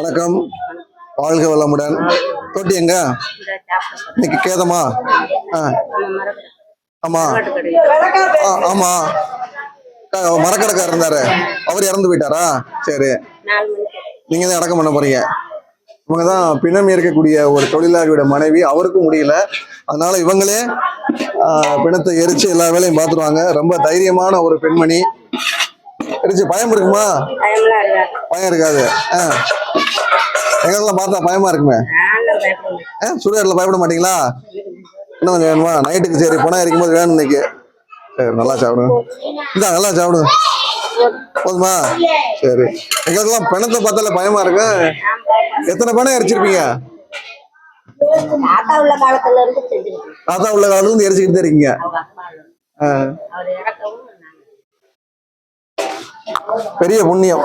வணக்கம். வாழ்க வளமுடன். தொட்டி எங்க? இன்னைக்கு கேதமா? ஆமா. ஆமா. மரக்கடைக்காரர் இருந்தாரு. அவர் இறந்து போயிட்டாரா? சரி. நீங்க தான் அடக்கம் பண்ண போறீங்க. இவங்க தான் பிணம் இருக்கக்கூடிய ஒரு தொழிலாளியோட மனைவி. அவருக்கும் முடியல. அதனால இவங்களே பிணத்தை எரிச்சு எல்லா வேலையும் பார்த்துருவாங்க ரொம்ப தைரியமான ஒரு பெண்மணி. எரிச்சு பயம் இருக்குமா? பயம் இருக்காது. ஆ. எங்களுக்கெல்லாம் பார்த்தா பயமா இருக்குமே. சுடுகாட்டில் பயப்பட மாட்டீங்களா? இன்னும் கொஞ்சம் வேணுமா? நைட்டுக்கு சரி பணம் இருக்கும் போது வேணும் இன்னைக்கு. சரி நல்லா சாப்பிடுங்க இந்தா நல்லா சாப்பிடுங்க போதுமா? சரி. எங்களுக்கெல்லாம் பிணத்தை பார்த்தாலே பயமா இருக்கு. எத்தனை பணம் எரிச்சிருப்பீங்க? தாத்தா உள்ள காலத்துல இருந்து எரிச்சுக்கிட்டு தான் இருக்கீங்க. பெரிய புண்ணியம்.